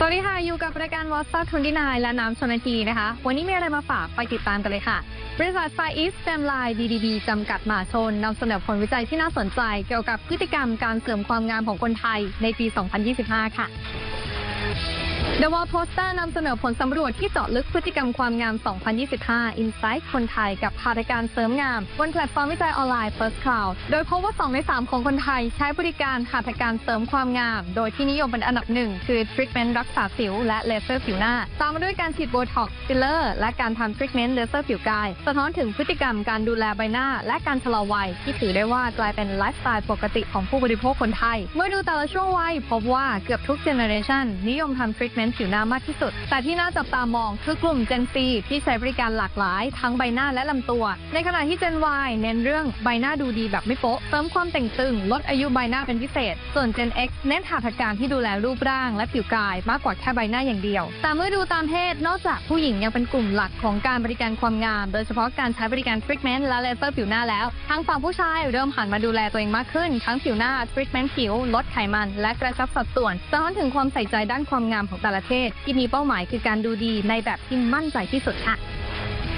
สวัสดีค่ะ อยู่กับรายการวอ s ซัทนดีนายและน้ำชนทีนะคะ วันนี้มีอะไรมาฝากไปติดตามกันเลยค่ะ บริษัทไฟอีสแซมไลน์ดีดีบีจำกัดมหาชนนำเสนอผลวิจัยที่น่าสนใจ เกี่ยวกับพฤติกรรมการเสริมความงามของคนไทยในปี 2025 ค่ะ The Wall Poster นำเสนอผลสำรวจที่เจาะลึกพฤติกรรมความงาม 2025 Insight คนไทยกับหัตถการเสริมงาม บนแพลตฟอร์มวิจัยออนไลน์ First Cloud โดยพบว่า 2 ใน 3 ของคนไทยใช้บริการหัตถการเสริมความงาม โดยที่นิยมเป็นอันดับหนึ่งคือ Treatment รักษาสิว และเลเซอร์ผิวหน้า ตามมาด้วยการฉีดโบท็อกซ์ฟิลเลอร์ และการทำ Treatment เลเซอร์ผิวกาย สะท้อนถึงพฤติกรรมการดูแลใบหน้า และการชะลอวัยที่ถือได้ว่ากลายเป็นไลฟ์สไตล์ปกติของผู้บริโภคคนไทย เมื่อดูแต่ละช่วงวัยพบว่าเกือบทุกเจเนอเรชันนิยมทำ Treatment ผิวหน้ามากที่สุด แต่ที่น่าจับตามองคือกลุ่ม Gen Z ที่ใช้บริการหลากหลาย ทั้งใบหน้าและลำตัว ในขณะที่ Gen Y เน้นเรื่องใบหน้าดูดีแบบไม่โป๊ะเสริมความแต่งตึง ลดอายุใบหน้าเป็นพิเศษ ส่วน Gen X เน้นหัตถการที่ดูแลรูปร่างและผิวกายมากกว่าแค่ใบหน้าอย่างเดียว แต่เมื่อดูตามเพศนอกจากผู้หญิงยังเป็นกลุ่มหลักของการบริการความงาม โดยเฉพาะการใช้บริการ Treatment และเลเซอร์ผิวหน้าแล้วทางฝั่งผู้ชายเริ่มหันมาดูแลตัวเองมากขึ้น ทั้งผิวหน้า Treatment ผิว ลดไขมัน และกระชับสัดส่วนสะท้อนถึงความใส่ใจด้านความงามของแต่ละเทศที่มีเป้าหมายคือการดูดีในแบบที่มั่นใจที่สุดค่ะ